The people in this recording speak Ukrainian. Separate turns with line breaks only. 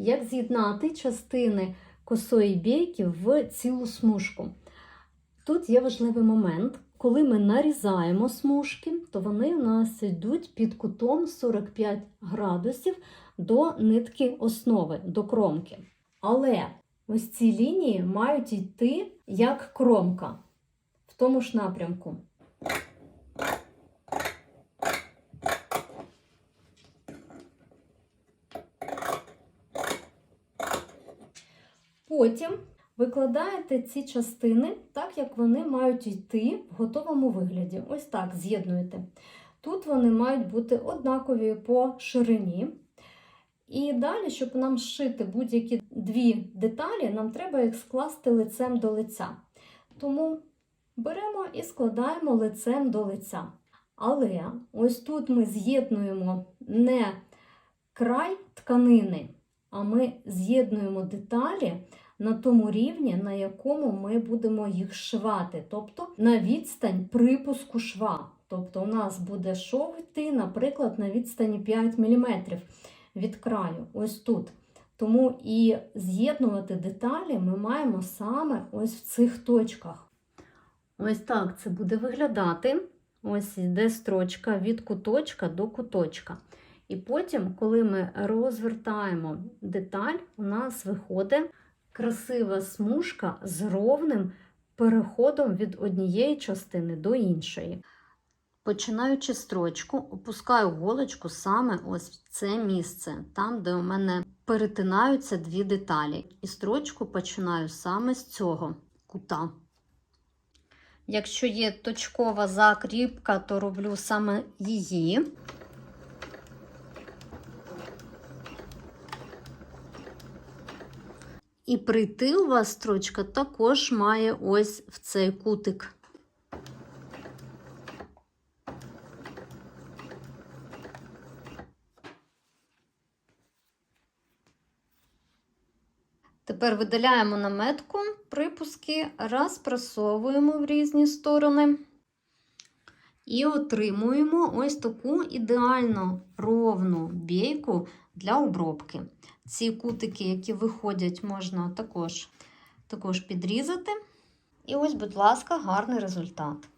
як з'єднати частини косої бійки в цілу смужку. Тут є важливий момент. Коли ми нарізаємо смужки, то вони у нас йдуть під кутом 45 градусів до нитки основи, до кромки. Але ось ці лінії мають йти як кромка в тому ж напрямку. Потім викладаєте ці частини так, як вони мають йти в готовому вигляді. Ось так з'єднуєте. Тут вони мають бути однакові по ширині. І далі, щоб нам зшити будь-які дві деталі, нам треба їх скласти лицем до лиця. Тому беремо і складаємо лицем до лиця. Але ось тут ми з'єднуємо не край тканини, а ми з'єднуємо деталі на тому рівні, на якому ми будемо їх шивати, тобто на відстань припуску шва. Тобто у нас буде шов йти, наприклад, на відстані 5 мм від краю, ось тут. Тому і з'єднувати деталі ми маємо саме ось в цих точках. Ось так це буде виглядати. Ось йде строчка від куточка до куточка. І потім, коли ми розвертаємо деталь, у нас виходить красива смужка з ровним переходом від однієї частини до іншої. Починаючи строчку, опускаю голочку саме ось в це місце, там, де у мене перетинаються дві деталі. І строчку починаю саме з цього кута. Якщо є точкова закріпка, то роблю саме її. І прийти у вас строчка також має ось в цей кутик. Тепер видаляємо наметку, припуски, розпрасовуємо в різні сторони. І отримуємо ось таку ідеально ровну бійку для обробки. Ці кутики, які виходять, можна також, також підрізати. І ось, будь ласка, гарний результат.